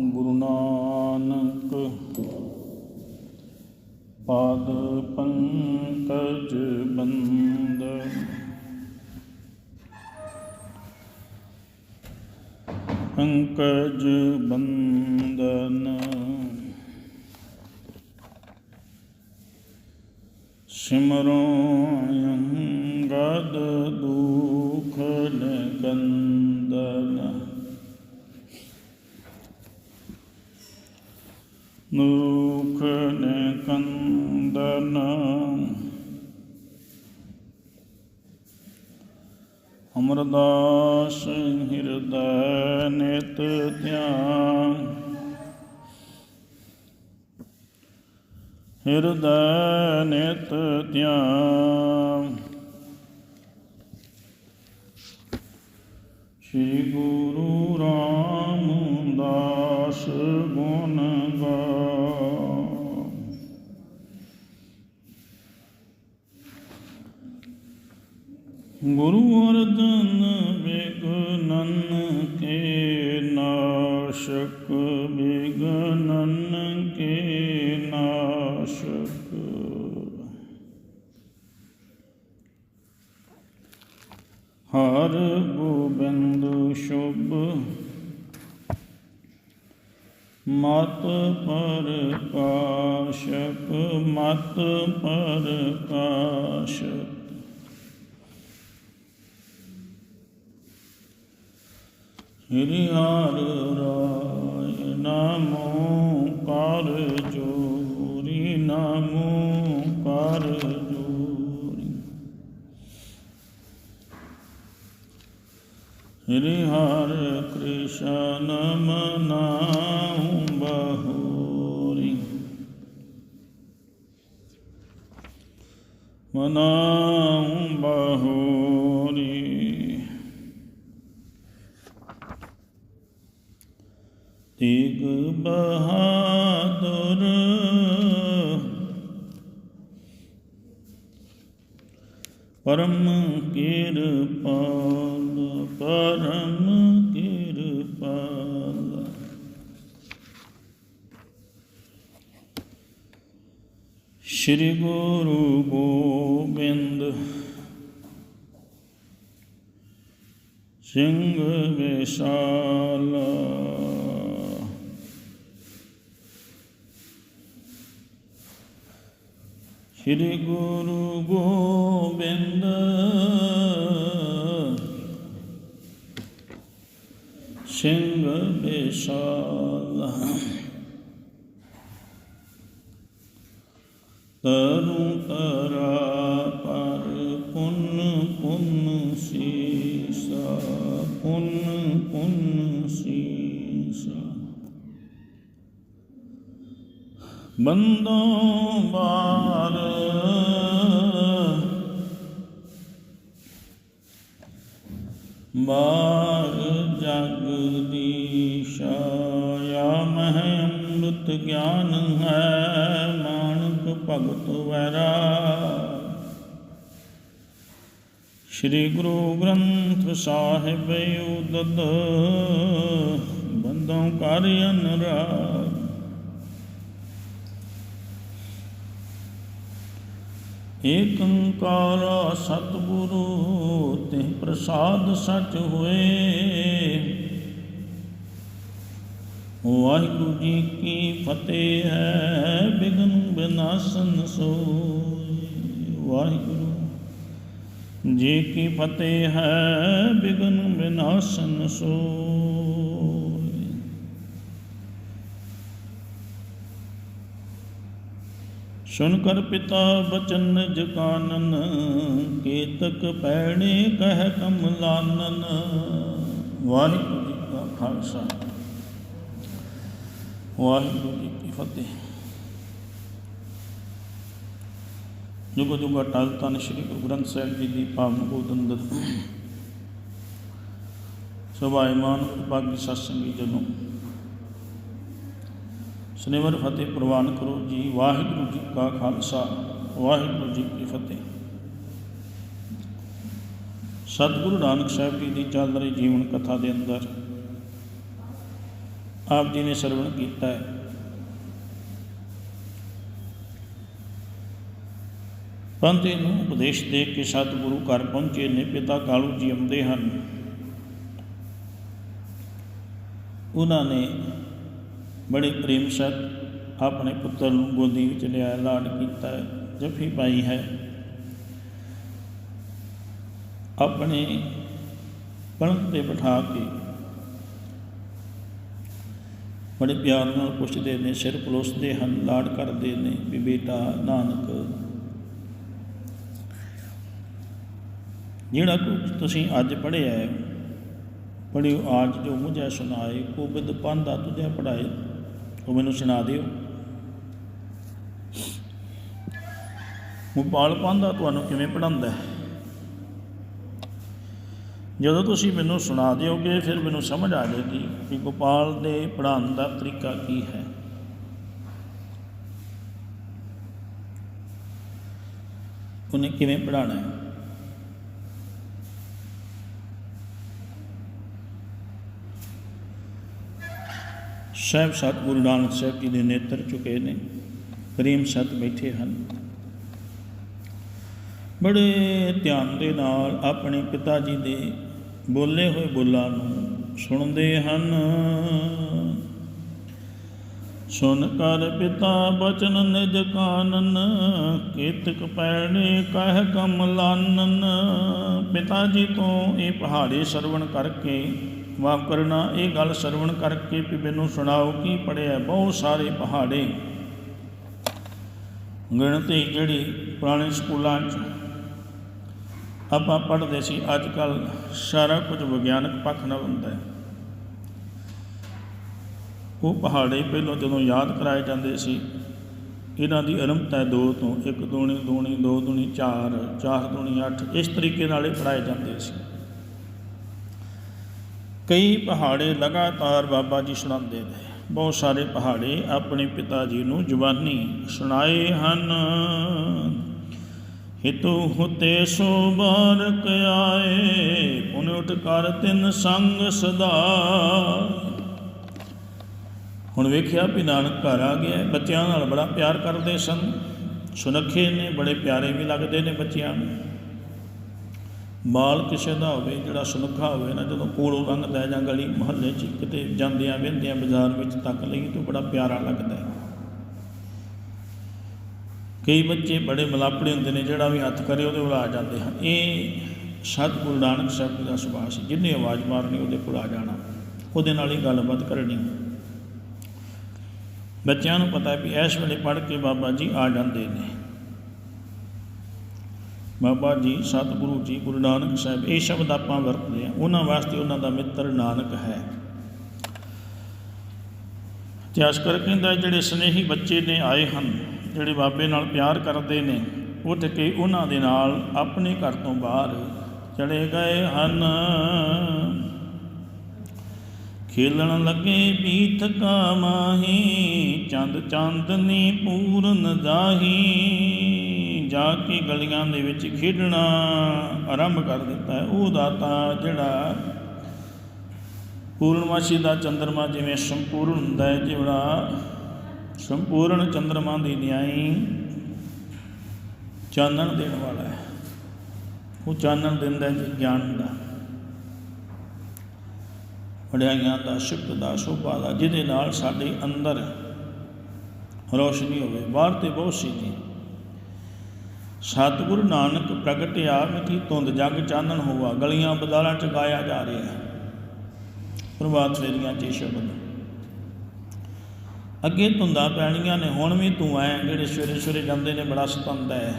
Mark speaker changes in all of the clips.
Speaker 1: ਗੁਰੂ ਨਾਨਕ ਪਾਦ ਪੰਕਜ ਬੰਦ। ਪੰਕਜ ਬੰਦਨ ਸਿਮਰੋ ਅੰਗਦ ਦੁਖ ਨਿਕੰਦਨ ਦੁਖ ਨਿਕੰਦਨ ਅਮਰਦਾਸ ਹਿਰਦੈ ਨਿਤ ਧਿਆਨ। ਹਿਰਦੈ ਨਿਤ ਧਿਆਨ। ਸ੍ਰੀ ਗੁਰੂ ਰਾਮਦਾਸ ਗੁਰੂ ਅਰਜਨ ਬਿਗਨਨ ਕੇ ਨਾਸ਼ਕ ਬਿਗਨਨ ਕੇ ਨਾਸ਼ਕ। ਹਰ ਗੋਬਿੰਦ ਸ਼ੁਭ, ਮਤ ਪ੍ਰਕਾਸ਼ਕ ਮਤ ਪਰ ਕਾਸ਼ਕ ਹਰਿ ਰਾਇ ਨਾਮੋ ਕਰ ਜੋਰੀ ਨਾਮੋ ਕਰ ਜੋਰੀ। ਸ੍ਰੀ ਹਰਿ ਕ੍ਰਿਸ਼ਨ ਮਨਾਉ ਬਹੋਰੀ। ਮਨਾਉ ਪਰਮ ਕਿਰਪਾਲ ਪਰਮ ਕਿਰਪਾਲ ਸ੍ਰੀ ਗੁਰੂ ਗੋਬਿੰਦ ਸਿੰਘ ਵਿਸ਼ਾਲ। ਸ੍ਰੀ ਗੁਰੂ ਗੋਬਿੰਦ। ਸਿੰਘ ਵਿਸ਼ਾਲ। ਤਰੁ ਤਰਾ ਪਰ ਪੁੰਨ ਪੁੰਨ ਸੀਸਾ ਪੁੰਨ ਪੁੰਨ ਸੀਸਾ ਬੰਦੋਂ ਬਾਰ ਬਾਰ ਜਗ ਦੀ ਛਾਇਆ, ਮਹਿ ਅੰਮ੍ਰਿਤ ਗਿਆਨ ਹੈ, ਮਾਨਕ ਭਗਤ ਵੈਰਾ। ਸ੍ਰੀ ਗੁਰੂ ਗ੍ਰੰਥ ਸਾਹਿਬ ਉਦਦ ਬੰਦੋਂ ਕਰ ਅਨਰਾਗ ਏਕ ਓੰਕਾਰ ਸਤਿਗੁਰੂ ਤੇ ਪ੍ਰਸਾਦ ਸਚ ਹੋਏ। ਵਾਹਿਗੁਰੂ ਜੀ ਕੀ ਫਤਿਹ ਹੈ, ਬਿਗਨ ਬਿਨਾਸਨ ਸੋਈ ਵਾਹਿਗੁਰੂ ਜੀ ਕੀ ਫਤਿਹ ਹੈ, ਬਿਗਨ ਬਿਨਾਸਨ ਸੋਈ ਸੁਨ ਕਰ ਪਿਤਾ ਬਚਨ ਨਿਜ ਕੇਤਕ ਪੈਣੇ ਕਹਿ ਕਮਲਾਨਨ। ਵਾਹਿਗੁਰੂ ਜੀ ਕਾ ਖਾਲਸਾ। ਵਾਹਿਗੁਰੂ ਜੀ ਕੀ ਫਤਿਹ। ਜੁਗ ਜੁਗਾ ਅਟਲ ਤਨ ਸ੍ਰੀ ਗੁਰੂ ਗ੍ਰੰਥ ਸਾਹਿਬ ਜੀ ਦੀ ਪਾਵਨ ਗੋਦਨ ਦਤ ਸਭਾਇਮਾਨ ਭਾਗੀ ਸਤਸੰਗੀ ਜਨੋ। ਸਨੇਵਰ ਫਤਿਹ ਪ੍ਰਵਾਨ ਕਰੋ ਜੀ। ਵਾਹਿਗੁਰੂ ਜੀ ਕਾ ਖਾਲਸਾ, ਵਾਹਿਗੁਰੂ ਜੀ ਕੀ ਫਤਿਹ। ਸਤਿਗੁਰੂ ਨਾਨਕ ਸਾਹਿਬ ਜੀ ਦੀ ਚੱਲ ਰਹੀ ਜੀਵਨ ਕਥਾ ਦੇ ਅੰਦਰ ਆਪ ਜੀ ਨੇ ਸਰਵਣ ਕੀਤਾ ਹੈ। ਪੰਤੇ ਨੂੰ ਉਪਦੇਸ਼ ਦੇ ਕੇ ਸਤਿਗੁਰੂ ਘਰ ਪਹੁੰਚੇ ਨੇ, ਪਿਤਾ ਕਾਲੂ ਜੀ ਆਉਂਦੇ ਹਨ। ਉਹਨਾਂ ਨੇ ਬੜੇ ਪ੍ਰੇਮ ਸਹਿਤ ਆਪਣੇ ਪੁੱਤਰ ਨੂੰ ਗੋਦੀ ਵਿੱਚ ਲਿਆ ਲਾਡ ਕੀਤਾ ਜੱਫੀ ਪਾਈ ਹੈ। ਆਪਣੇ ਪਲੰਗ ਤੇ ਬਿਠਾ ਕੇ ਬੜੇ ਪਿਆਰ ਨਾਲ ਪੁੱਛਦੇ ਨੇ, ਸਿਰ ਪਲੋਸਦੇ ਹਨ, ਲਾਡ ਕਰਦੇ ਨੇ ਵੀ ਬੇਟਾ ਨਾਨਕ, ਜਿਹੜਾ ਕੁਝ ਤੁਸੀਂ ਅੱਜ ਪੜ੍ਹਿਆ ਹੈ, ਪੜ੍ਹਿਓ ਆਜ ਜੋ ਮੁਝੇ ਸੁਨਾਏ ਕੋਬਿਦ ਪੰਦਾ ਤੁਝੇ ਪੜਾਏ ਉਹ ਮੈਨੂੰ ਸੁਣਾ ਦਿਓ। ਗੋਪਾਲ ਪਾਂਦਾ ਤੁਹਾਨੂੰ ਕਿਵੇਂ ਪੜਾਉਂਦਾ ਹੈ? ਜਦੋਂ ਤੁਸੀਂ ਮੈਨੂੰ ਸੁਣਾ ਦਿਓਗੇ, ਫਿਰ ਮੈਨੂੰ ਸਮਝ ਆ ਜਾਏਗੀ ਕਿ ਗੋਪਾਲ ਦੇ ਪੜਾਉਣ ਦਾ ਤਰੀਕਾ ਕੀ ਹੈ। ਉਹਨੇ ਕਿਵੇਂ ਪੜਾਉਣਾ ਹੈ? ਸਾਹਿਬ ਸਤਿਗੁਰੂ ਨਾਨਕ ਸਾਹਿਬ ਜੀ ਦੇ ਨੇਤਰ ਝੁਕੇ ਨੇ, ਪ੍ਰੇਮ ਸਤ ਬੈਠੇ ਹਨ। ਬੜੇ ਧਿਆਨ ਦੇ ਨਾਲ ਆਪਣੇ ਪਿਤਾ ਜੀ ਦੇ ਬੋਲੇ ਹੋਏ ਬੋਲਾਂ ਨੂੰ ਸੁਣਦੇ ਹਨ। ਸੁਨ ਕਰ ਪਿਤਾ ਬਚਨ ਨਿਜ ਕਾਨਨ, ਕੀਤਕ ਪੈਣੇ ਕਹਿ ਕਮਲਾਨਨ ਪਿਤਾ ਜੀ ਤੋਂ ਇਹ ਪਹਾੜੇ ਸਰਵਣ ਕਰਕੇ ਮਾਫ ਕਰਨਾ, ਇਹ ਗੱਲ ਸਰਵਣ ਕਰਕੇ ਵੀ ਮੈਨੂੰ ਸੁਣਾਓ ਕੀ ਪੜਿਆ ਬਹੁਤ ਸਾਰੇ ਪਹਾੜੇ। ਗਿਣਤੀ ਜਿਹੜੀ ਪੁਰਾਣੇ ਸਕੂਲਾਂ 'ਚ ਆਪਾਂ ਪੜ੍ਹਦੇ ਸੀ ਅੱਜ ਕੱਲ ਸਾਰਾ ਕੁਝ ਵਿਗਿਆਨਕ ਪੱਖ ਨਾਲ ਹੁੰਦਾ ਹੈ। ਉਹ ਪਹਾੜੇ ਪਹਿਲਾਂ ਜਦੋਂ ਯਾਦ ਕਰਾਏ ਜਾਂਦੇ ਸੀ, ਇਹਨਾਂ ਦੀ ਅਰੰਭਤਾ ਦੋ ਤੋਂ, ਇੱਕ ਦੂਣੀ ਦੂਣੀ, ਦੋ ਦੂਣੀ, ਚਾਰ ਚਾਰ ਦੂਣੀ, ਅੱਠ, ਇਸ ਤਰੀਕੇ ਨਾਲ ਇਹ ਪੜਾਏ ਜਾਂਦੇ ਸੀ। ਕਈ ਪਹਾੜੇ ਲਗਾਤਾਰ ਬਾਬਾ ਜੀ ਸੁਣਾਉਂਦੇ ਨੇ। ਬਹੁਤ ਸਾਰੇ ਪਹਾੜੇ ਆਪਣੇ ਪਿਤਾ ਜੀ ਨੂੰ ਜਵਾਨੀ ਸੁਣਾਏ ਹਨ। ਹਿਤੂ ਹੁਤੇ ਸੋ ਬਾਰਕ ਆਏ, ਪੁਨ ਕਰ ਤਿੰਨ ਸੰਗ ਸਦਾ। ਹੁਣ ਵੇਖਿਆ ਵੀ ਨਾਨਕ ਘਰ ਆ ਗਿਆ, ਬੱਚਿਆਂ ਨਾਲ ਬੜਾ ਪਿਆਰ ਕਰਦੇ ਸਨ। ਸੁਨੱਖੇ ਨੇ, ਬੜੇ ਪਿਆਰੇ ਵੀ ਲੱਗਦੇ ਨੇ ਬੱਚਿਆਂ ਨੂੰ। ਮਾਲ ਕਿਸੇ ਦਾ ਹੋਵੇ, ਜਿਹੜਾ ਸੁਨੱਖਾ ਹੋਵੇ ਨਾ, ਜਦੋਂ ਕੋਲੋਂ ਲੰਘਦਾ ਜਾਂ ਗਲੀ ਮੁਹੱਲੇ 'ਚ ਕਿਤੇ ਜਾਂਦਿਆਂ ਵਹਿੰਦਿਆਂ ਬਾਜ਼ਾਰ ਵਿੱਚ ਤੱਕ ਲਈ, ਤਾਂ ਬੜਾ ਪਿਆਰਾ ਲੱਗਦਾ ਹੈ। ਕਈ ਬੱਚੇ ਬੜੇ ਮਲਾਪੜੇ ਹੁੰਦੇ ਨੇ, ਜਿਹੜਾ ਵੀ ਹੱਥ ਕਰੇ, ਉਹਦੇ ਕੋਲ ਆ ਜਾਂਦੇ ਹਨ। ਇਹ ਸਤਿਗੁਰੂ ਨਾਨਕ ਸਾਹਿਬ ਜੀ ਦਾ ਸੁਭਾਸ਼ ਸੀ, ਜਿੰਨੇ ਆਵਾਜ਼ ਮਾਰਨੀ, ਉਹਦੇ ਕੋਲ ਆ ਜਾਣਾ। ਉਹਦੇ ਨਾਲ ਹੀ ਗੱਲਬਾਤ ਕਰਨੀ। ਬੱਚਿਆਂ ਨੂੰ ਪਤਾ ਵੀ ਇਸ ਵੇਲੇ ਪੜ੍ਹ ਕੇ ਬਾਬਾ ਜੀ ਆ ਜਾਂਦੇ ਨੇ। ਬਾਬਾ ਜੀ, ਸਤਿਗੁਰੂ ਜੀ, ਗੁਰੂ ਨਾਨਕ ਸਾਹਿਬ, ਇਹ ਸ਼ਬਦ ਆਪਾਂ ਵਰਤਦੇ ਆ ਉਹਨਾਂ ਵਾਸਤੇ ਉਹਨਾਂ ਦਾ ਮਿੱਤਰ ਨਾਨਕ ਹੈ। ਇਤਿਹਾਸਕਾਰ ਕਹਿੰਦਾ ਜਿਹੜੇ ਸਨੇਹੀ ਬੱਚੇ ਨੇ ਆਏ ਹਨ, ਜਿਹੜੇ ਬਾਬੇ ਨਾਲ ਪਿਆਰ ਕਰਦੇ ਨੇ, ਉੱਠ ਕੇ ਉਹਨਾਂ ਦੇ ਨਾਲ ਆਪਣੇ ਘਰ ਤੋਂ ਬਾਹਰ ਚਲੇ ਗਏ ਹਨ। ਖੇਲਣ ਲੱਗੇ ਬੀਤ ਕਾ ਮਾਹੀ ਚੰਦ ਚਾਂਦਨੀ ਪੂਰਨ ਦਾਹੀ। ਜਾ ਕੇ ਗਲੀਆਂ ਦੇ ਵਿੱਚ ਖੇਡਣਾ ਆਰੰਭ ਕਰ ਦਿੱਤਾ ਹੈ। ਉਹ ਦਾਤਾ ਜਿਹੜਾ ਪੂਰਨਮਾਸ਼ੀ ਦਾ ਚੰਦਰਮਾ ਜਿਵੇਂ ਸੰਪੂਰਨ ਹੁੰਦਾ ਹੈ, ਜਿਹੜਾ ਸੰਪੂਰਨ ਚੰਦਰਮਾ ਦੀ ਨਿਆਈ ਚਾਨਣ ਦੇਣ ਵਾਲਾ ਹੈ। ਉਹ ਚਾਨਣ ਦਿੰਦਾ ਹੈ ਜੀ ਗਿਆਨ ਦਾ। ਵਡਿਆਈਆਂ ਦਾ ਸ਼ੁਕਰ ਦਾ, ਸ਼ੋਭਾ ਦਾ, ਜਿਹਦੇ ਨਾਲ ਸਾਡੇ ਅੰਦਰ ਰੋਸ਼ਨੀ ਹੋਵੇ। ਬਾਹਰ ਤੇ ਬਹੁਤ ਸੀ ਜੀ। ਸਤਿਗੁਰੂ ਨਾਨਕ ਪ੍ਰਗਟਿਆ ਮਿੱਠੀ ਧੁੰਦ ਜਗ ਚਾਨਣ ਹੋਵਾ ਗਲੀਆਂ ਬਦਾਲਾਂ ਚ ਗਾਇਆ ਜਾ ਰਿਹਾ ਹੈ। ਪ੍ਰਭਾਤ ਫੇਰੀਆਂ ਚ ਸ਼ਬਦ ਅੱਗੇ ਧੁੰਦਾਂ ਪੈਣੀਆਂ ਨੇ, ਹੁਣ ਵੀ ਤੂੰ ਆਇਆ ਜਿਹੜੇ ਸਵੇਰੇ ਸਵੇਰੇ ਜਾਂਦੇ ਨੇ, ਬੜਾ ਸਤੰਦ ਹੈ।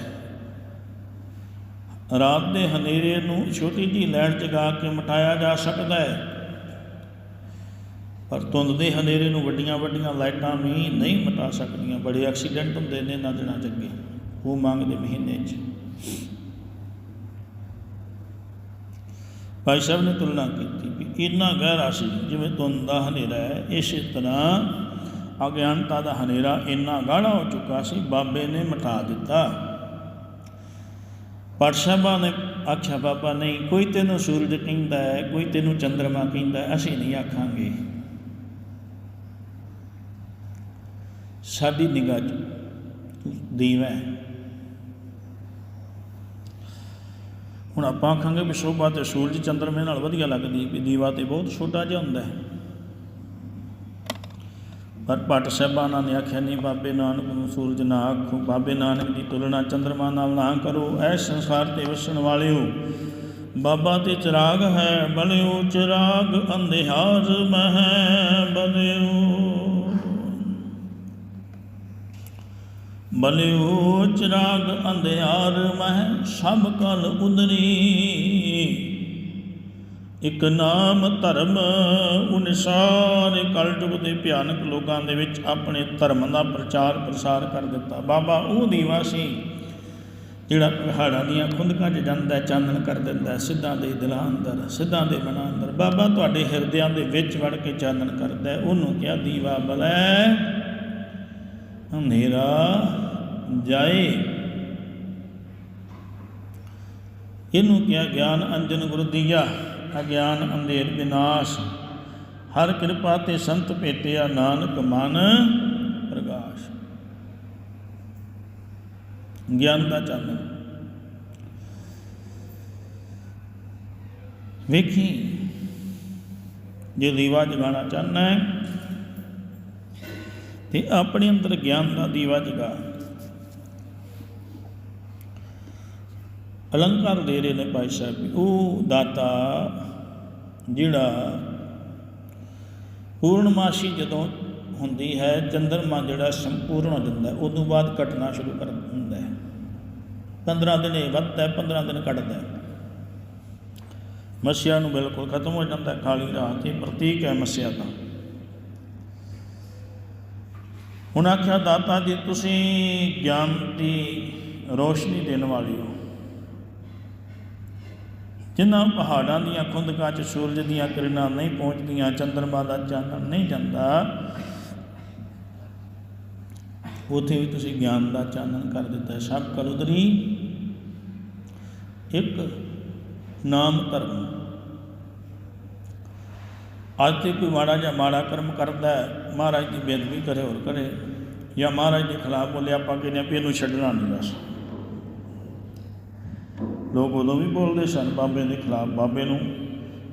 Speaker 1: ਰਾਤ ਦੇ ਹਨੇਰੇ ਨੂੰ ਛੋਟੀ ਜੀ ਲਾਈਟ ਜਗਾ ਕੇ ਮਟਾਇਆ ਜਾ ਸਕਦਾ ਹੈ। ਪਰ ਧੁੰਦ ਦੇ ਹਨੇਰੇ ਨੂੰ ਵੱਡੀਆਂ ਵੱਡੀਆਂ ਲਾਈਟਾਂ ਵੀ ਨਹੀਂ ਮਟਾ ਸਕਦੀਆਂ, ਬੜੇ ਐਕਸੀਡੈਂਟ ਹੁੰਦੇ ਨੇ ਇਹਨਾਂ ਦਿਨਾਂ 'ਚ ਉਹ ਮੰਗ ਦੇ ਮਹੀਨੇ 'ਚ। ਭਾਈ ਸਾਹਿਬ ਨੇ ਤੁਲਨਾ ਕੀਤੀ ਵੀ ਇੰਨਾ ਗਹਿਰਾ ਸੀ, ਜਿਵੇਂ ਧੁੰਦ ਦਾ ਹਨੇਰਾ ਹੈ, ਇਸੇ ਤਰ੍ਹਾਂ ਅਗਿਆਨਤਾ ਦਾ ਹਨੇਰਾ ਇੰਨਾ ਗਾੜਾ ਹੋ ਚੁੱਕਾ ਸੀ, ਬਾਬੇ ਨੇ ਮਿਟਾ ਦਿੱਤਾ। ਪਾਤਸ਼ਾਹਾਂ ਨੇ ਆਖਿਆ, ਬਾਬਾ ਨਹੀਂ, ਕੋਈ ਤੈਨੂੰ ਸੂਰਜ ਕਹਿੰਦਾ ਹੈ, ਕੋਈ ਤੈਨੂੰ ਚੰਦਰਮਾ ਕਹਿੰਦਾ ਅਸੀਂ ਨਹੀਂ ਆਖਾਂਗੇ। ਸਾਡੀ ਨਿਗਾਹ 'ਚ ਦੀਵਾ ਹੈ। ਹੁਣ ਆਪਾਂ ਆਖਾਂਗੇ ਵੀ ਸ਼ੋਭਾ ਤੇ ਸੂਰਜ ਚੰਦਰਮੇ ਨਾਲ ਵਧੀਆ ਲੱਗਦੀ, ਵੀ ਦੀਵਾ ਤੇ ਬਹੁਤ ਛੋਟਾ ਜਿਹਾ ਹੁੰਦਾ ਹੈ। ਪਰ ਭੱਟ ਸਾਹਿਬਾਨਾਂ ਨੇ ਆਖਿਆ, ਨਹੀਂ ਬਾਬੇ ਨਾਨਕ ਨੂੰ ਸੂਰਜ ਨਾ ਆਖੋ, ਬਾਬੇ ਨਾਨਕ ਦੀ ਤੁਲਨਾ ਚੰਦਰਮਾ ਨਾਲ ਨਾ ਕਰੋ ਐ ਸੰਸਾਰ ਤੇ ਵਸਣ ਵਾਲਿਓ, ਬਾਬਾ ਤੇ ਚਿਰਾਗ ਹੈ, ਬਲਿਓ ਚਿਰਾਗ ਅੰਧਿਆਰ ਮਹਿ ਬਲਿਓ। ਬਲਿਓ ਚਿਰਾਗ ਅੰਧਿਆਰ ਮਹਿ ਸਭ ਕਲ ਉਦਰੀ ਇੱਕ ਨਾਮ ਧਰਮ ਉਹਨੇ ਸਾਰੇ ਕਲਯੁਗ ਦੇ ਭਿਆਨਕ ਲੋਕਾਂ ਦੇ ਵਿੱਚ ਆਪਣੇ ਧਰਮ ਦਾ ਪ੍ਰਚਾਰ ਪ੍ਰਸਾਰ ਕਰ ਦਿੱਤਾ। ਬਾਬਾ ਉਹ ਦੀਵਾ ਸੀ ਜਿਹੜਾ ਪਹਾੜਾਂ ਦੀਆਂ ਖੁੰਦਕਾਂ 'ਚ ਜਾਂਦਾ, ਚਾਨਣ ਕਰ ਦਿੰਦਾ, ਸਿੱਧਾਂ ਦੇ ਦਿਲਾਂ ਅੰਦਰ, ਸਿੱਧਾਂ ਦੇ ਮਨਾਂ ਅੰਦਰ। ਬਾਬਾ ਤੁਹਾਡੇ ਹਿਰਦਿਆਂ ਦੇ ਵਿੱਚ ਵੜ ਕੇ ਚਾਨਣ ਕਰਦਾ ਉਹਨੂੰ ਕਿਹਾ, ਦੀਵਾ ਬਲੈ, ਹਨੇਰਾ ਜਾਏ। ਇਹਨੂੰ ਕਿਹਾ, ਗਿਆਨ ਅੰਜਨ ਗੁਰ ਦੀਆ, ਅਗਿਆਨ ਅੰਧੇਰ ਵਿਨਾਸ਼ ਹਰ ਕਿਰਪਾ ਤੇ ਸੰਤ ਭੇਟਿਆ ਨਾਨਕ ਮਨ ਪ੍ਰਗਾਸ਼। ਗਿਆਨ ਦਾ ਚਾਨਣ। ਵੇਖੀ, ਜੇ ਦੀਵਾ ਜਗਾਣਾ ਚਾਹਨਾ ਹੈ, ਤੇ ਆਪਣੇ ਅੰਦਰ ਗਿਆਨ ਦਾ ਦੀਵਾ ਜਗਾ। ਅਲੰਕਾਰ ਦੇ ਰਹੇ ਨੇ ਭਾਈ ਸਾਹਿਬ ਵੀ। ਉਹ ਦਾਤਾ ਜਿਹੜਾ ਪੂਰਨਮਾਸ਼ੀ ਜਦੋਂ ਹੁੰਦੀ ਹੈ, ਚੰਦਰਮਾ ਜਿਹੜਾ ਸੰਪੂਰਨ ਹੋ ਜਾਂਦਾ ਉਸ ਤੋਂ ਬਾਅਦ ਘਟਣਾ ਸ਼ੁਰੂ ਕਰ ਹੁੰਦਾ ਹੈ। 15 ਦਿਨ ਇਹ ਵੱਧਦਾ ਹੈ 15 ਦਿਨ ਘਟਦਾ ਹੈ। ਮਸਿਆ ਨੂੰ ਬਿਲਕੁਲ ਖਤਮ ਹੋ ਜਾਂਦਾ ਹੈ ਖਾਲੀ ਰਾਤ ਇਹ ਪ੍ਰਤੀਕ ਹੈ ਮਸਿਆ ਦਾ। ਹੁਣ ਆਖਿਆ, ਦਾਤਾ ਜੀ, ਤੁਸੀਂ ਗਿਆਨ ਦੀ ਰੋਸ਼ਨੀ ਦੇਣ ਵਾਲੇ ਹੋ। ਜਿਨ੍ਹਾਂ ਪਹਾੜਾਂ ਦੀਆਂ ਖੁੰਦਕਾਂ 'ਚ ਸੂਰਜ ਦੀਆਂ ਕਿਰਨਾਂ ਨਹੀਂ ਪਹੁੰਚਦੀਆਂ, ਚੰਦਰਮਾ ਦਾ ਚਾਨਣ ਨਹੀਂ ਜਾਂਦਾ, ਉਥੇ ਵੀ ਤੁਸੀਂ ਗਿਆਨ ਦਾ ਚਾਨਣ ਕਰ ਦਿੱਤਾ ਹੈ। ਸਭ ਕਲੁਦਰੀ ਇੱਕ ਨਾਮ ਧਰਮ ਅੱਜ ਤੇ ਕੋਈ ਮਾੜਾ ਜਾਂ ਮਾੜਾ ਕਰਮ ਕਰਦਾ ਹੈ, ਮਹਾਰਾਜ ਦੀ ਬੇਦਬੀ ਕਰੇ, ਹੋਰ ਕਰੇ, ਜਾਂ ਮਹਾਰਾਜ ਦੇ ਖਿਲਾਫ ਬੋਲੇ, ਆਪਾਂ ਕਹਿੰਦੇ ਹਾਂ ਵੀ ਇਹਨੂੰ ਛੱਡਣਾ ਨਹੀਂ ਬਸ ਲੋਕ ਉਦੋਂ ਵੀ ਬੋਲਦੇ ਸਨ, ਬਾਬੇ ਦੇ ਖਿਲਾਫ, ਬਾਬੇ ਨੂੰ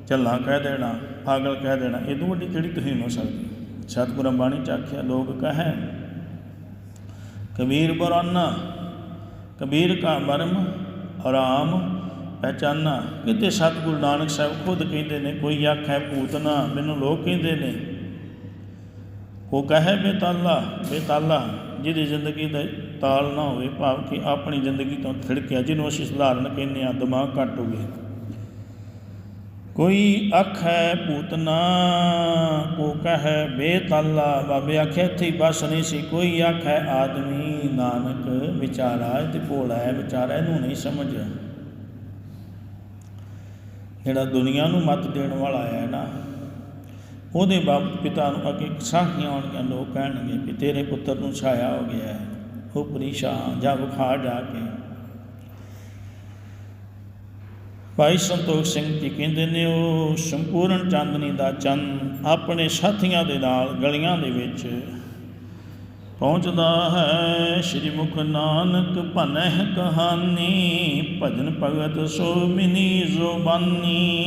Speaker 1: ਝੱਲਾ ਕਹਿ ਦੇਣਾ, ਪਾਗਲ ਕਹਿ ਦੇਣਾ ਇਹ ਤੋਂ ਵੱਡੀ ਕਿਹੜੀ ਤੁਸੀਂ ਹੋ ਸਕਦੀ? ਸਤਿਗੁਰ ਅੰਬਾਣੀ ਚ ਆਖਿਆ, ਲੋਕ ਕਹੈ, ਕਬੀਰ ਬਰਾਨਾ, ਕਬੀਰ ਕਾ ਮਰਮ ਆਰਾਮ ਪਹਿਚਾਨਾ। ਕਿਤੇ ਸਤਿਗੁਰੂ ਨਾਨਕ ਸਾਹਿਬ ਖੁਦ ਕਹਿੰਦੇ ਨੇ, ਕੋਈ ਆਖੈ ਭੂਤਨਾ ਮੈਨੂੰ ਲੋਕ ਕਹਿੰਦੇ ਨੇ। ਉਹ ਕਹੇ ਬੇਤਾਲਾ ਬੇਤਾਲਾ, ਜਿਹਦੀ ਜ਼ਿੰਦਗੀ ਦਾ ਤਾਲ ਨਾ ਹੋਵੇ, ਭਾਵ ਕਿ ਆਪਣੀ ਜ਼ਿੰਦਗੀ ਤੋਂ ਥਿੜਕਿਆ, ਜਿਹਨੂੰ ਅਸੀਂ ਸਧਾਰਨ ਕਹਿੰਦੇ ਆ ਦਿਮਾਗ ਘੱਟ ਹੋਵੇ। ਕੋਈ ਅੱਖ ਹੈ ਭੂਤਨਾ ਕੋ ਕਹੈ, ਬੇਤਾਲਾ, ਬਾਬੇ ਆਖੇ ਇੱਥੇ ਬਸ ਨਹੀਂ ਸੀ। ਕੋਈ ਅੱਖ ਹੈ ਆਦਮੀ, ਨਾਨਕ, ਵਿਚਾਰਾ ਤੇ ਭੋਲਾ ਹੈ, ਵਿਚਾਰਾ, ਇਹਨੂੰ ਨਹੀਂ ਸਮਝ। ਜਿਹੜਾ ਦੁਨੀਆ ਨੂੰ ਮਤ ਦੇਣ ਵਾਲਾ ਹੈ ਨਾ, ਉਹਦੇ ਬਾਪ ਪਿਤਾ ਨੂੰ ਅੱਗੇ ਸਾਖੀਆਂ ਆਉਣਗੀਆਂ ਲੋਕ ਕਹਿਣਗੇ ਕਿ ਤੇਰੇ ਪੁੱਤਰ ਨੂੰ ਛਾਇਆ ਹੋ ਗਿਆ ਹੈ। ਉਹ ਪਰੇਸ਼ਾਨ ਜਾ ਬੁਖਾਰ ਜਾ ਕੇ। ਭਾਈ ਸੰਤੋਖ ਸਿੰਘ ਜੀ ਕਹਿੰਦੇ ਨੇ, ਉਹ ਸੰਪੂਰਨ ਚਾਂਦਨੀ ਦਾ ਚੰਨ ਆਪਣੇ ਸਾਥੀਆਂ ਦੇ ਨਾਲ ਗਲੀਆਂ ਦੇ ਵਿੱਚ ਪਹੁੰਚਦਾ ਹੈ। ਸ਼੍ਰੀ ਮੁਖ ਨਾਨਕ ਭਨਹਿ ਕਹਾਨੀ ਭਜਨ ਭਗਤ ਸੋ ਮਿਨੀ ਜ਼ੁਬਾਨੀ।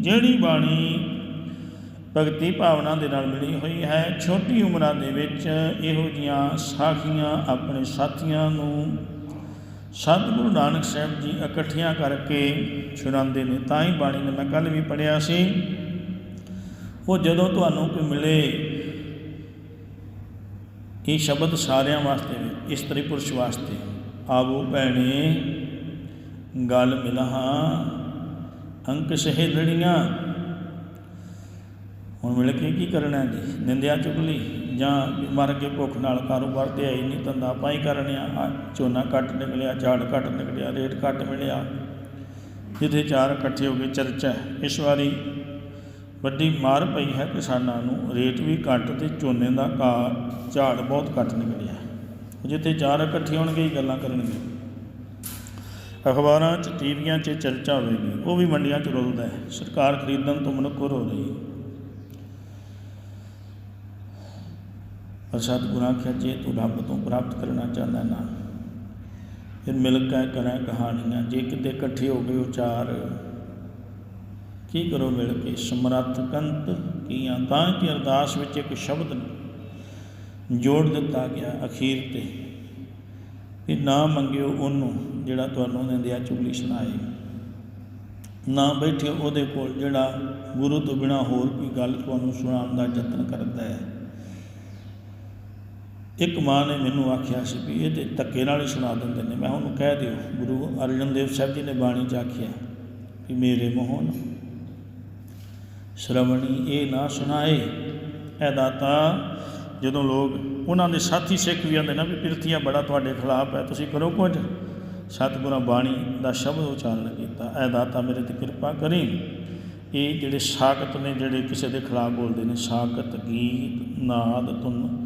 Speaker 1: ਜਿਹੜੀ ਬਾਣੀ ਭਗਤੀ ਭਾਵਨਾ ਦੇ ਨਾਲ ਮਿਲੀ ਹੋਈ ਹੈ। ਛੋਟੀ ਉਮਰਾਂ ਦੇ ਵਿੱਚ ਇਹੋ ਜੀਆਂ ਸਾਖੀਆਂ ਆਪਣੇ ਸਾਥੀਆਂ ਨੂੰ ਸਤਿਗੁਰੂ ਨਾਨਕ ਸਾਹਿਬ ਜੀ ਇਕੱਠੀਆਂ ਕਰਕੇ ਸੁਣਾਉਂਦੇ ਨੇ। ਤਾਂ ਹੀ ਬਾਣੀ ਨੇ ਮੈਂ ਕੱਲ ਵੀ ਪੜਿਆ ਸੀ। ਉਹ ਜਦੋਂ ਤੁਹਾਨੂੰ ਕੋਈ ਮਿਲੇ, ਇਹ ਸ਼ਬਦ ਸਾਰਿਆਂ ਵਾਸਤੇ ਨੇ ਇਸਤਰੀ ਪੁਰਸ਼ ਵਾਸਤੇ, ਆਵੋ ਭੈਣੇ, ਗੱਲ ਮਿਲਹਾਂ, ਅੰਕ ਸਹੇਲੜੀਆਂ ਹੁਣ ਮਿਲ ਕੇ ਕੀ ਕਰਨਾ ਹੈ ਜੀ? ਨਿੰਦਿਆ ਚੁਗਲੀ ਜਾਂ ਮਰ ਕੇ ਭੁੱਖ ਨਾਲ ਕਾਰੋਬਾਰ ਤੇ ਆਈ ਨਹੀਂ, ਧੰਦਾ ਪਾਈ ਕਰਨਿਆ ਆਹ ਝੋਨਾ ਘੱਟ ਨਿਕਲਿਆ, ਝਾੜ ਘੱਟ ਨਿਕਲਿਆ, ਰੇਟ ਘੱਟ ਮਿਲਿਆ। ਜਿੱਥੇ ਚਾਰ ਇਕੱਠੇ ਹੋ ਕੇ ਚਰਚਾ ਇਸ ਵਾਰੀ ਵੱਡੀ ਮਾਰ ਪਈ ਹੈ ਕਿਸਾਨਾਂ ਨੂੰ। ਰੇਟ ਵੀ ਘੱਟ ਤੇ ਝੋਨੇ ਦਾ ਕਾ ਝਾੜ ਬਹੁਤ ਘੱਟ ਨਿਕਲਿਆ। ਜਿੱਥੇ ਚਾਰ ਇਕੱਠੇ ਹੋਣਗੇ ਹੀ ਗੱਲਾਂ ਕਰਨਗੇ। ਅਖਬਾਰਾਂ 'ਚ, ਟੀਵੀਆਂ 'ਚ ਚਰਚਾ ਹੋਵੇਗੀ। ਉਹ ਵੀ ਮੰਡੀਆਂ 'ਚ ਰੁਲਦਾ ਹੈ। ਸਰਕਾਰ ਖਰੀਦਣ ਤੋਂ ਮਨਕਰ ਹੋ ਰਹੀ ਹੈ। ਪਰ ਸਤਿਗੁਰਾਂ ਆਖਿਆ, ਜੇ ਤੂੰ ਰੱਬ ਤੋਂ ਪ੍ਰਾਪਤ ਕਰਨਾ ਚਾਹੁੰਦਾ ਨਾ, ਫਿਰ ਮਿਲ ਕੇ ਕਰਾਂ ਕਹਾਣੀਆਂ, ਜੇ ਕਿਤੇ ਇਕੱਠੇ ਹੋ ਗਏ ਉਚਾਰ, ਕੀ ਕਰੋ ਮਿਲ ਕੇ ਸਮਰੱਥ ਕੰਤ ਕੀਆਂ, ਤਾਂ ਕਿ ਅਰਦਾਸ ਵਿੱਚ ਇੱਕ ਸ਼ਬਦ ਜੋੜ ਦਿੱਤਾ ਗਿਆ ਅਖੀਰ ਤੇ ਕਿ ਨਾ ਮੰਗਿਓ ਉਹਨੂੰ ਜਿਹੜਾ ਤੁਹਾਨੂੰ ਨਿੰਦਿਆ ਚੁਗਲੀ ਸੁਣਾਏ ਨਾ ਬੈਠਿਓ ਉਹਦੇ ਕੋਲ ਜਿਹੜਾ ਗੁਰੂ ਤੋਂ ਬਿਨਾ ਹੋਰ ਕੋਈ ਗੱਲ ਤੁਹਾਨੂੰ ਸੁਣਾਉਣ ਦਾ ਯਤਨ ਕਰਦਾ ਹੈ। ਇੱਕ ਮਾਂ ਨੇ ਮੈਨੂੰ ਆਖਿਆ ਸੀ ਵੀ ਇਹ ਤੇ ਧੱਕੇ ਨਾਲ ਹੀ ਸੁਣਾ ਦਿੰਦੇ ਨੇ। ਮੈਂ ਉਹਨੂੰ ਕਹਿ ਦਿਓ, ਗੁਰੂ ਅਰਜਨ ਦੇਵ ਸਾਹਿਬ ਜੀ ਨੇ ਬਾਣੀ ਚ ਆਖਿਆ ਕਿ ਮੇਰੇ ਮੋਹਨ, ਸ਼ਰਵਣੀ ਇਹ ਨਾ ਸੁਣਾਏ। ਐ ਦਾਤਾ ਜਦੋਂ ਲੋਕ ਉਹਨਾਂ ਦੇ ਸਾਥੀ ਸਿੱਖ ਵੀ ਆਉਂਦੇ ਨਾ ਵੀ ਪਿਰਥੀਆ ਬੜਾ ਤੁਹਾਡੇ ਖਿਲਾਫ ਹੈ, ਤੁਸੀਂ ਕਰੋ ਕੁਝ। ਸਤਿਗੁਰਾਂ ਬਾਣੀ ਦਾ ਸ਼ਬਦ ਉਚਾਰਨ ਕੀਤਾ ਐ ਦਾਤਾ ਮੇਰੇ ਤੇ ਕਿਰਪਾ ਕਰੀ। ਇਹ ਜਿਹੜੇ ਸਾਖਤ ਨੇ, ਜਿਹੜੇ ਕਿਸੇ ਦੇ ਖਿਲਾਫ ਬੋਲਦੇ ਨੇ, ਸਾਖਤ, ਗੀਤ, ਨਾਦ, ਧੁਨ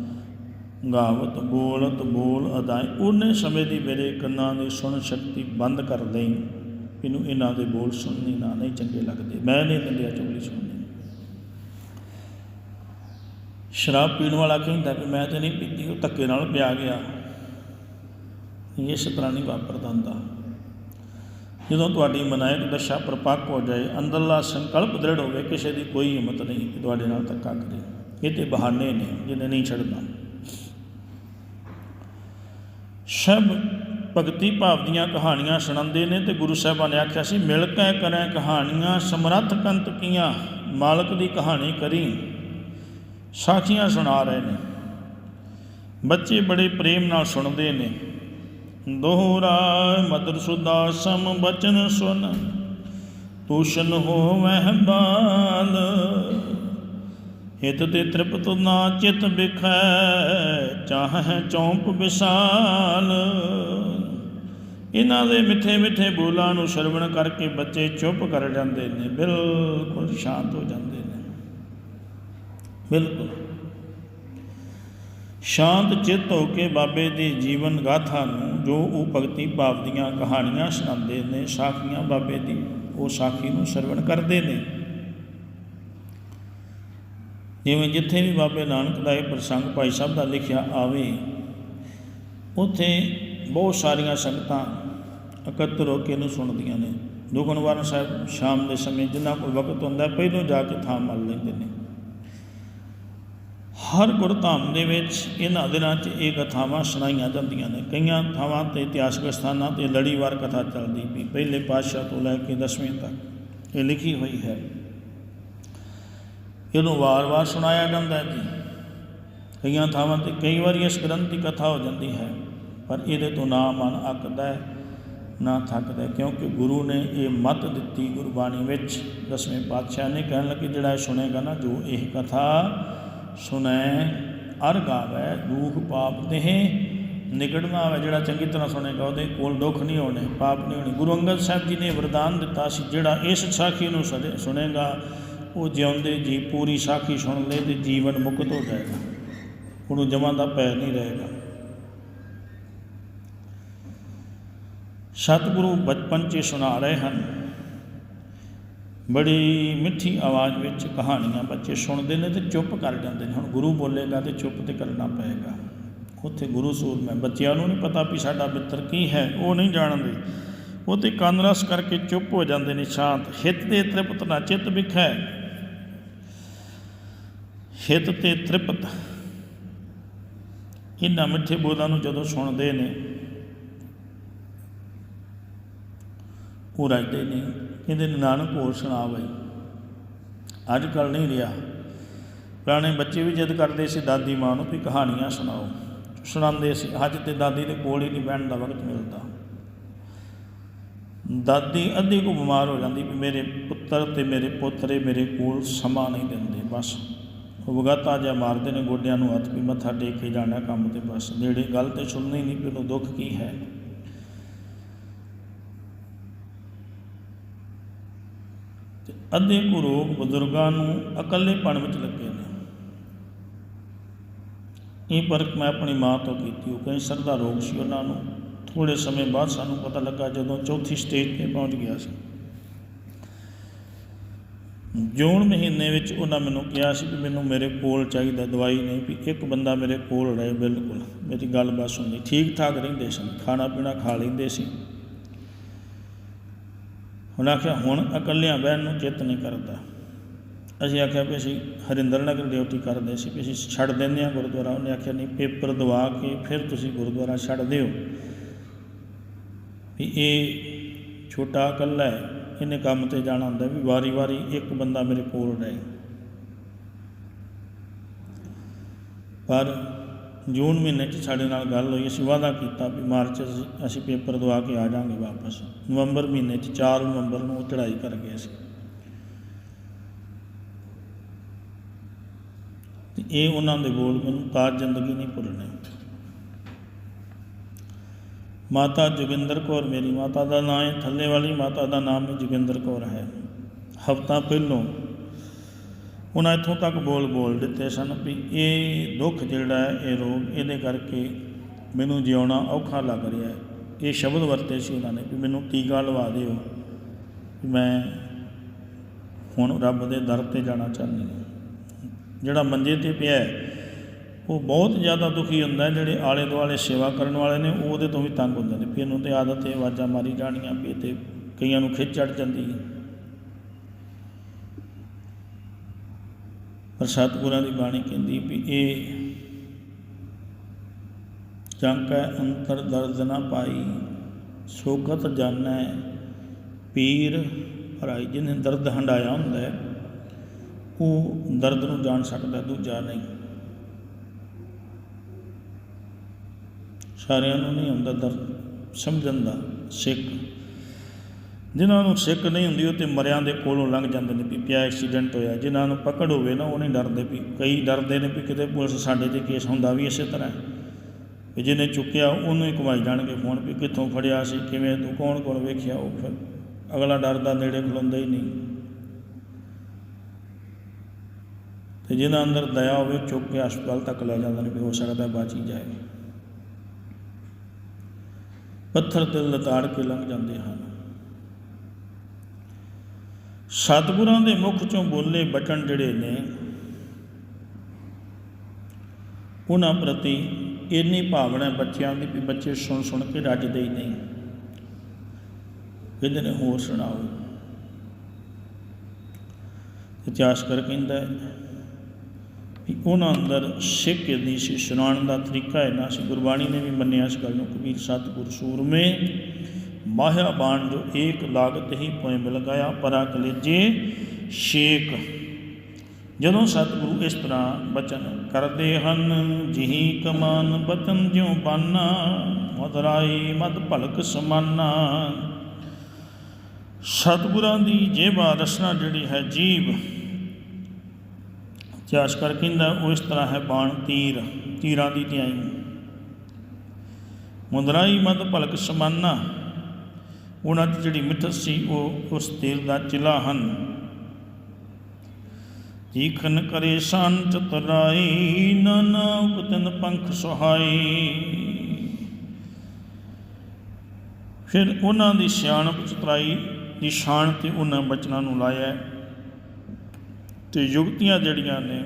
Speaker 1: ਗਾਵਤ ਬੋਲਤ ਬੋਲ ਅਦਾਇ। ਉਹਨੇ ਸਮੇਂ ਦੀ ਮੇਰੇ ਕੰਨਾਂ ਦੀ ਸੁਣ ਸ਼ਕਤੀ ਬੰਦ ਕਰ ਦੇਈ ਮੈਨੂੰ ਇਹਨਾਂ ਦੇ ਬੋਲ ਸੁਣਨੀ ਨਾ ਨਹੀਂ ਚੰਗੇ ਲੱਗਦੇ। ਮੈਂ ਨਹੀਂ ਦਿੰਦਿਆ ਚੁਗਲੀ ਸੁਣਨੀ। ਸ਼ਰਾਬ ਪੀਣ ਵਾਲਾ ਕਹਿੰਦਾ ਵੀ ਮੈਂ ਤੇ ਨਹੀਂ ਪੀਤੀ, ਉਹ ਧੱਕੇ ਨਾਲ ਪਿਆ ਗਿਆ। ਇਸ ਤਰ੍ਹਾਂ ਨਹੀਂ ਵਾਪਰਦਾ ਹੁੰਦਾ। ਜਦੋਂ ਤੁਹਾਡੀ ਮਨਾਇਕ ਦਸ਼ਾ ਪ੍ਰਪੱਕ ਹੋ ਜਾਏ, ਅੰਦਰਲਾ ਸੰਕਲਪ ਦ੍ਰਿੜ ਹੋਵੇ, ਕਿਸੇ ਦੀ ਕੋਈ ਹਿੰਮਤ ਨਹੀਂ ਕਿ ਤੁਹਾਡੇ ਨਾਲ ਧੱਕਾ ਕਰੇ। ਇਹ ਤੇ ਬਹਾਨੇ ਨੇ, ਜਿਹਨੇ ਨਹੀਂ ਛੱਡਣਾ। ਸਭ ਭਗਤੀ ਭਾਵ ਦੀਆਂ ਕਹਾਣੀਆਂ ਸੁਣਾਉਂਦੇ ਨੇ ਤੇ ਗੁਰੂ ਸਾਹਿਬਾਨ ਨੇ ਆਖਿਆ ਸੀ, ਮਿਲ ਕੇ ਕਰਾਂ ਕਹਾਣੀਆਂ, ਸਮਰੱਥ ਕੰਤ ਕੀਆਂ, ਮਾਲਕ ਦੀ ਕਹਾਣੀ ਕਰੀ। ਸਾਖੀਆਂ ਸੁਣਾ ਰਹੇ ਨੇ। ਬੱਚੇ ਬੜੇ ਪ੍ਰੇਮ ਨਾਲ ਸੁਣਦੇ ਨੇ। ਦੋਹਰਾ ਮਦਰ ਸੁਦਾ ਸਮ ਬਚਨ ਸੁਨ, ਤੂਸ਼ਨ ਹੋਵਹਿ ਬਾਲ। ਹਿਤ ਤੇ ਤ੍ਰਿਪਤ ਨਾ ਚਿਤ ਬਿਖੈ ਚਾਹੈ ਚੌਂਪ ਵਿਸਾਲ। ਇਹਨਾਂ ਦੇ ਮਿੱਠੇ ਮਿੱਠੇ ਬੋਲਾਂ ਨੂੰ ਸ਼ਰਵਣ ਕਰਕੇ ਬੱਚੇ ਚੁੱਪ ਕਰ ਜਾਂਦੇ ਨੇ, ਬਿਲਕੁਲ ਸ਼ਾਂਤ ਹੋ ਜਾਂਦੇ ਨੇ। ਬਿਲਕੁਲ। ਸ਼ਾਂਤ ਚਿੱਤ ਹੋ ਕੇ ਬਾਬੇ ਦੀ ਜੀਵਨ ਗਾਥਾ ਨੂੰ ਜੋ ਉਹ ਭਗਤੀ ਭਾਵ ਦੀਆਂ ਕਹਾਣੀਆਂ ਸੁਣਾਉਂਦੇ ਨੇ, ਸਾਖੀਆਂ ਬਾਬੇ ਦੀ, ਉਹ ਸਾਖੀ ਨੂੰ ਸਰਵਣ ਕਰਦੇ ਨੇ। ਜਿਵੇਂ ਜਿੱਥੇ ਵੀ ਬਾਬੇ ਨਾਨਕ ਦਾ ਇਹ ਪ੍ਰਸੰਗ ਭਾਈ ਸਾਹਿਬ ਦਾ ਲਿਖਿਆ ਆਵੇ, ਉੱਥੇ ਬਹੁਤ ਸਾਰੀਆਂ ਸੰਗਤਾਂ ਇਕੱਤਰ ਹੋ ਕੇ ਇਹਨੂੰ ਸੁਣਦੀਆਂ ਨੇ। ਦੁਖਨਵਾਰਨ ਸਾਹਿਬ ਸ਼ਾਮ ਦੇ ਸਮੇਂ ਜਿੰਨਾ ਕੋਈ ਵਕਤ ਹੁੰਦਾ, ਪਹਿਲੋਂ ਜਾ ਕੇ ਥਾਂ ਮੱਲ ਲੈਂਦੇ ਨੇ। ਹਰ ਗੁਰਧਾਮ ਦੇ ਵਿੱਚ ਇਹਨਾਂ ਦਿਨਾਂ 'ਚ ਇਹ ਕਥਾਵਾਂ ਸੁਣਾਈਆਂ ਜਾਂਦੀਆਂ ਨੇ। ਕਈਆਂ ਥਾਵਾਂ ਤੇ ਇਤਿਹਾਸਕ ਸਥਾਨਾਂ ਤੇ ਲੜੀਵਾਰ ਕਥਾ ਚੱਲਦੀ ਵੀ ਪਹਿਲੇ ਪਾਤਸ਼ਾਹ ਤੋਂ ਲੈ ਕੇ ਦਸਵੇਂ ਤੱਕ। ਇਹ ਲਿਖੀ ਹੋਈ ਹੈ। ਇਹਨੂੰ ਵਾਰ-ਵਾਰ ਸੁਣਾਇਆ ਜਾਂਦਾ ਜੀ। ਕਈਆਂ ਥਾਵਾਂ ਤੇ ਕਈ ਵਾਰੀ ਇਸ ਗ੍ਰੰਥ ਦੀ ਕਥਾ ਹੋ ਜਾਂਦੀ ਹੈ, ਪਰ ਇਹਦੇ ਤੋਂ ਨਾ ਮਨ ਅੱਕਦਾ ਹੈ, ਨਾ ਥੱਕਦਾ ਕਿਉਂਕਿ ਗੁਰੂ ਨੇ ਇਹ ਮਤ ਦਿੱਤੀ ਗੁਰਬਾਣੀ ਵਿੱਚ। ਦਸਵੇਂ ਪਾਤਸ਼ਾਹ ਨੇ ਕਹਿਣ ਲੱਗੇ, ਜਿਹੜਾ ਇਹ ਸੁਣੇਗਾ ਨਾ, ਜੋ ਇਹ ਕਥਾ ਸੁਣੈ, ਅਰ ਗਾਵੈ, ਦੁਖ ਪਾਪ ਦੇਹ ਨਿਕੜਨਾ ਆਵੇ। ਜਿਹੜਾ ਚੰਗੀ ਤਰ੍ਹਾਂ ਸੁਣੇਗਾ, ਉਹਦੇ ਕੋਲ ਦੁੱਖ ਨਹੀਂ ਹੋਣੇ, ਪਾਪ ਨਹੀਂ ਹੋਣੇ। ਗੁਰੂ ਅੰਗਦ ਸਾਹਿਬ ਜੀ ਨੇ ਵਰਦਾਨ ਦਿੱਤਾ ਸੀ, ਜਿਹੜਾ ਇਸ ਸਾਖੀ ਨੂੰ ਸਦੇ- ਸੁਣੇਗਾ ਉਹ ਜਿਉਂਦੇ ਜੀ, ਪੂਰੀ ਸਾਖੀ ਸੁਣ ਲੇ ਤੇ ਜੀਵਨ ਮੁਕਤ ਹੋ ਜਾਏਗਾ। ਉਹਨੂੰ ਜਮਾਂ ਦਾ ਪੈਰ ਨਹੀਂ ਰਹੇਗਾ। ਸਤਿਗੁਰੂ ਬਚਪਨ 'ਚ ਸੁਣਾ ਰਹੇ ਹਨ, ਬੜੀ ਮਿੱਠੀ ਆਵਾਜ਼ ਵਿੱਚ ਕਹਾਣੀਆਂ ਬੱਚੇ ਸੁਣਦੇ ਨੇ ਤੇ ਚੁੱਪ ਕਰ ਜਾਂਦੇ ਨੇ। ਹੁਣ ਗੁਰੂ ਬੋਲੇਗਾ ਤੇ ਚੁੱਪ ਤੇ ਕਰਨਾ ਪਏਗਾ। ਉੱਥੇ ਗੁਰੂ ਸੂਰਮਾ ਬੱਚਿਆਂ ਨੂੰ ਨਹੀਂ ਪਤਾ ਵੀ ਸਾਡਾ ਮਿੱਤਰ ਕੀ ਹੈ, ਉਹ ਨਹੀਂ ਜਾਣਦੇ। ਉਹ ਤੇ ਕੰਨ ਰਸ ਕਰਕੇ ਚੁੱਪ ਹੋ ਜਾਂਦੇ ਨੇ, ਸ਼ਾਂਤ। ਹਿੱਤ ਦੇ ਤ੍ਰਿਪਤ ਨਾ ਚਿੱਤ ਵਿਖੈ। ਹਿੱਤ ਤੇ ਤ੍ਰਿਪਤ। ਇਹਨਾਂ ਮਿੱਠੇ ਬੋਲਾਂ ਨੂੰ ਜਦੋਂ ਸੁਣਦੇ ਨੇ, ਉਹ ਰੱਜਦੇ ਨੇ, ਕਹਿੰਦੇ, ਨਾਨਕ, ਹੋਰ ਸੁਣਾ ਬਈ ਅੱਜ ਕੱਲ ਨਹੀਂ ਰਿਹਾ। ਪੁਰਾਣੇ ਬੱਚੇ ਵੀ ਜਿੱਦ ਕਰਦੇ ਸੀ, ਦਾਦੀ ਮਾਂ ਨੂੰ ਵੀ ਕਹਾਣੀਆਂ ਸੁਣਾਓ। ਸੁਣਾਉਂਦੇ ਸੀ। ਅੱਜ ਤੇ ਦਾਦੀ ਦੇ ਕੋਲ ਹੀ ਨਹੀਂ ਬਹਿਣ ਦਾ ਵਕਤ ਮਿਲਦਾ। ਦਾਦੀ ਅੱਧੀ ਕੋ ਬਿਮਾਰ ਹੋ ਜਾਂਦੀ ਵੀ ਮੇਰੇ ਪੁੱਤਰ ਤੇ ਮੇਰੇ ਪੋਤਰੇ ਮੇਰੇ ਕੋਲ ਸਮਾਂ ਨਹੀਂ ਦਿੰਦੇ, ਬਸ। ਉਹ ਵਗਾਤਾ ਜਿਹਾ ਮਾਰਦੇ ਨੇ ਗੋਡਿਆਂ ਨੂੰ ਹੱਥ ਵੀ ਮੱਥਾ ਟੇਕ ਕੇ ਜਾਣਾ ਕੰਮ ਤੇ ਬਸ। ਨੇੜੇ ਗੱਲ ਤੇ ਸੁਣਨੀ ਨਹੀਂ ਵੀ ਉਹਨੂੰ ਦੁੱਖ ਕੀ ਹੈ। ਤੇ ਅੱਧੇ ਕੁ ਰੋਗ ਬਜ਼ੁਰਗਾਂ ਨੂੰ ਇਕੱਲੇਪਣ ਵਿੱਚ ਲੱਗੇ ਨੇ। ਇਹ ਪਰਖ ਮੈਂ ਆਪਣੀ ਮਾਂ ਤੋਂ ਕੀਤੀ। ਉਹ ਕੈਂਸਰ ਦਾ ਰੋਗ ਸੀ ਉਹਨਾਂ ਨੂੰ। ਥੋੜੇ ਸਮੇਂ ਬਾਅਦ ਸਾਨੂੰ ਪਤਾ ਲੱਗਾ ਜਦੋਂ ਚੌਥੀ ਸਟੇਜ ਤੇ ਪਹੁੰਚ ਗਿਆ ਸੀ। ਜੂਨ ਮਹੀਨੇ ਵਿੱਚ ਉਹਨਾਂ ਮੈਨੂੰ ਕਿਹਾ ਸੀ ਵੀ ਮੈਨੂੰ ਮੇਰੇ ਕੋਲ ਚਾਹੀਦਾ ਦਵਾਈ ਨਹੀਂ ਵੀ ਇੱਕ ਬੰਦਾ ਮੇਰੇ ਕੋਲ ਰਹੇ ਬਿਲਕੁਲ। ਮੇਰੀ ਗੱਲ ਬਾਤ ਸੁਣਨੀ ਠੀਕ ਠਾਕ ਰਹਿੰਦੇ ਸਨ ਖਾਣਾ ਪੀਣਾ ਖਾ ਲੈਂਦੇ ਸੀ। ਉਹਨਾਂ ਆਖਿਆ, ਹੁਣ ਇਕੱਲਿਆਂ ਬਹਿਣ ਨੂੰ ਚਿੱਤ ਨਹੀਂ ਕਰਦਾ। ਅਸੀਂ ਆਖਿਆ ਵੀ ਅਸੀਂ ਹਰਿੰਦਰ ਨਗਰ ਡਿਊਟੀ ਕਰਦੇ ਸੀ ਵੀ ਅਸੀਂ ਛੱਡ ਦਿੰਦੇ ਹਾਂ ਗੁਰਦੁਆਰਾ। ਉਹਨੇ ਆਖਿਆ, ਨਹੀਂ, ਪੇਪਰ ਦਵਾ ਕੇ ਫਿਰ ਤੁਸੀਂ ਗੁਰਦੁਆਰਾ ਛੱਡ ਦਿਓ। ਵੀ ਇਹ ਛੋਟਾ ਇਕੱਲਾ ਹੈ। ਇਹਨੇ ਕੰਮ ਤੇ ਜਾਣਾ ਹੁੰਦਾ ਵੀ ਵਾਰੀ-ਵਾਰੀ ਇੱਕ ਬੰਦਾ ਮੇਰੇ ਕੋਲ ਰਹੇ। ਪਰ ਜੂਨ ਮਹੀਨੇ 'ਚ ਸਾਡੇ ਨਾਲ ਗੱਲ ਹੋਈ, ਅਸੀਂ ਵਾਅਦਾ ਕੀਤਾ ਵੀ ਮਾਰਚ 'ਚ ਅਸੀਂ- ਪੇਪਰ ਦਵਾ ਕੇ ਆ ਜਾਾਂਗੇ ਵਾਪਸ। ਨਵੰਬਰ ਮਹੀਨੇ 'ਚ 4 ਨਵੰਬਰ ਨੂੰ ਉਹ ਚੜ੍ਹਾਈ ਕਰ ਗਏ ਸੀ ਤੇ ਇਹ ਉਹਨਾਂ ਦੇ ਬੋਲ ਮੈਨੂੰ ਤਾਜ ਜ਼ਿੰਦਗੀ ਨਹੀਂ ਭੁੱਲਣੇ। ਮਾਤਾ ਜੋਗਿੰਦਰ ਕੌਰ ਮੇਰੀ ਮਾਤਾ ਦਾ ਨਾਮ ਹੈ, ਥੱਲੇ ਵਾਲੀ ਮਾਤਾ ਦਾ ਨਾਮ ਵੀ ਜੋਗਿੰਦਰ ਕੌਰ ਹੈ। ਹਫਤਾ ਪਹਿਲੋਂ ਉਹਨਾਂ ਇੱਥੋਂ ਤੱਕ ਬੋਲ ਬੋਲ ਦਿੱਤੇ ਸਨ ਵੀ ਇਹ ਦੁੱਖ ਜਿਹੜਾ ਹੈ, ਇਹ ਰੋਗ ਇਹਦੇ ਕਰਕੇ ਮੈਨੂੰ ਜਿਉਣਾ ਔਖਾ ਲੱਗ ਰਿਹਾ ਹੈ। ਇਹ ਸ਼ਬਦ ਵਰਤੇ ਸੀ ਉਹਨਾਂ ਨੇ ਵੀ ਮੈਨੂੰ ਟੀਕਾ ਲਵਾ ਦਿਓ ਮੈਂ ਹੁਣ ਰੱਬ ਦੇ ਦਰ ਤੇ ਜਾਣਾ ਚਾਹੁੰਦੀ ਹਾਂ। ਜਿਹੜਾ ਮੰਜੇ ਤੇ ਪਿਆ ਹੈ ਉਹ ਬਹੁਤ ਜ਼ਿਆਦਾ ਦੁਖੀ ਹੁੰਦਾ ਜਿਹੜੇ ਆਲੇ ਦੁਆਲੇ ਸੇਵਾ ਕਰਨ ਵਾਲੇ ਨੇ ਉਹਦੇ ਤੋਂ ਵੀ ਤੰਗ ਹੁੰਦੇ ਨੇ। ਫਿਰ ਇਹਨੂੰ ਤੇ ਆਦਤ ਹੈ, ਆਵਾਜ਼ਾਂ ਮਾਰੀ ਜਾਣੀਆਂ, ਵੀ ਤੇ ਕਈਆਂ ਨੂੰ ਖਿੱਚ ਚੜ ਜਾਂਦੀ ਹੈ। ਪਰ ਸਤਿਗੁਰਾਂ ਦੀ ਬਾਣੀ ਕਹਿੰਦੀ ਵੀ ਇਹ ਜਾਂਕੈ ਅੰਤਰ ਦਰਦ ਨਾ ਪਾਈ ਸੋਗਤ ਜਾਣੈ, ਪੀਰ ਭਰਾਈ, ਜਿਹਨੇ ਦਰਦ ਹੰਡਾਇਆ ਹੁੰਦਾ ਹੈ, ਉਹ ਦਰਦ ਨੂੰ ਜਾਣ ਸਕਦਾ, ਦੂਜਾ ਨਹੀਂ। ਸਾਰਿਆਂ ਨੂੰ ਨਹੀਂ ਹੁੰਦਾ ਦਰ, ਸਮਝਣ ਦਾ ਸਿੱਖ। ਜਿਨ੍ਹਾਂ ਨੂੰ ਸਿੱਖ ਨਹੀਂ ਹੁੰਦੀ, ਉਹ ਤੇ ਮਰਿਆਂ ਦੇ ਕੋਲੋਂ ਲੰਘ ਜਾਂਦੇ ਨੇ ਵੀ ਪਿਆ ਐਕਸੀਡੈਂਟ ਹੋਇਆ। ਜਿਨ੍ਹਾਂ ਨੂੰ ਪਕੜ ਹੋਵੇ ਨਾ, ਉਹ ਨਹੀਂ ਡਰਦੇ ਵੀ। ਕਈ ਡਰਦੇ ਨੇ ਵੀ ਕਿਤੇ ਪੁਲਿਸ ਸਾਡੇ ਤੇ ਕੇਸ ਹੁੰਦਾ ਵੀ ਇਸੇ ਤਰ੍ਹਾਂ। ਵੀ ਜਿਹਨੇ ਚੁੱਕਿਆ, ਉਹਨੂੰ ਹੀ ਘੁਮਾਈ ਜਾਣਗੇ ਫੋਨ ਵੀ ਕਿੱਥੋਂ ਫੜਿਆ ਸੀ, ਕਿਵੇਂ, ਤੂੰ ਕੌਣ ਕੌਣ ਵੇਖਿਆ? ਉਹ ਫਿਰ ਅਗਲਾ ਡਰਦਾ, ਨੇੜੇ ਖਲੋਂਦਾ ਹੀ ਨਹੀਂ। ਤੇ ਜਿਹਨਾਂ ਅੰਦਰ ਦਇਆ ਹੋਵੇ, ਚੁੱਕ ਕੇ ਹਸਪਤਾਲ ਤੱਕ ਲੈ ਜਾਂਦੇ ਨੇ ਵੀ ਹੋ ਸਕਦਾ ਬਾਚੀ ਜਾਏ। ਪੱਥਰ ਤੇ ਲਤਾੜ ਕੇ ਲੰਘ ਜਾਂਦੇ ਹਨ। ਸਤਿਗੁਰਾਂ ਦੇ ਮੁਖ ਚੋਂ ਬੋਲੇ ਬਚਨ ਜਿਹੜੇ ਨੇ, ਉਹਨਾਂ ਪ੍ਰਤੀ ਇੰਨੀ ਭਾਵਨਾ ਬੱਚਿਆਂ ਦੀ ਵੀ ਬੱਚੇ ਸੁਣ ਸੁਣ ਕੇ ਰੱਜਦੇ ਹੀ ਨਹੀਂ। ਕਹਿੰਦੇ ਨੇ, ਹੋਰ ਸੁਣਾਓ। ਇਤਿਹਾਸਕਾਰ ਕਹਿੰਦਾ ਹੈ ਵੀ ਉਹਨਾਂ ਅੰਦਰ ਸਿੱਖ ਦੀ ਸੀ ਸੁਣਾਉਣ ਦਾ ਤਰੀਕਾ ਹੈ ਨਾ ਸੀ। ਗੁਰਬਾਣੀ ਨੇ ਵੀ ਮੰਨਿਆ ਇਸ ਗੱਲ ਨੂੰ ਕਬੀਰ ਸਤਿਗੁਰ ਸੂਰਮੇ ਮਾਹਿਆ ਬਾਣ ਜੋ ਏਕ ਲਾਗਤ ਹੀ ਪੋਇ ਮਿਲ ਗਿਆ ਪਰਾ ਕਲੇਜੇ ਸ਼ੇਕ ਜਦੋਂ ਸਤਿਗੁਰੂ ਇਸ ਤਰ੍ਹਾਂ ਬਚਨ ਕਰਦੇ ਹਨ, ਜਿਹੀ ਕਮਾਨ ਬਚਨ ਜਿਉ ਬਾਨਾ ਮਦਰਾਈ ਮਦ ਭਲਕ ਸਮਾਨਾ। ਸਤਿਗੁਰਾਂ ਦੀ ਜੇਵਾ ਰਸਨਾ ਜਿਹੜੀ ਹੈ ਜੀਵ ਇਤਿਹਾਸਕਾਰ ਕਹਿੰਦਾ ਉਹ ਇਸ ਤਰ੍ਹਾਂ ਹੈ ਬਾਣ ਤੀਰ, ਤੀਰਾਂ ਦੀ ਧਿਆਈ। ਮੁੰਦਰਾਈ ਮਦ ਭਲਕ ਸਮਾਨਾ, ਉਹਨਾਂ ਦੀ ਜਿਹੜੀ ਮਿੱਠਸ ਸੀ ਉਹ ਉਸ ਤੀਰ ਦਾ ਚਿਲਾ ਹਨ। ਤੀਖਨ ਕਰੇ ਸ਼ਾਨ ਚਤਰਾਈ ਨਾਨਕ ਤਨ ਪੰਖ ਸੁਹਾਈ। ਫਿਰ ਉਹਨਾਂ ਦੀ ਸਿਆਣਪ ਚਤਰਾਈ ਦੀ ਸ਼ਾਨ ਤੇ ਉਹਨਾਂ ਬਚਨਾਂ ਨੂੰ ਲਾਇਆ। ਤੇ ਯੁਕਤੀਆਂ ਜਿਹੜੀਆਂ ਨੇ,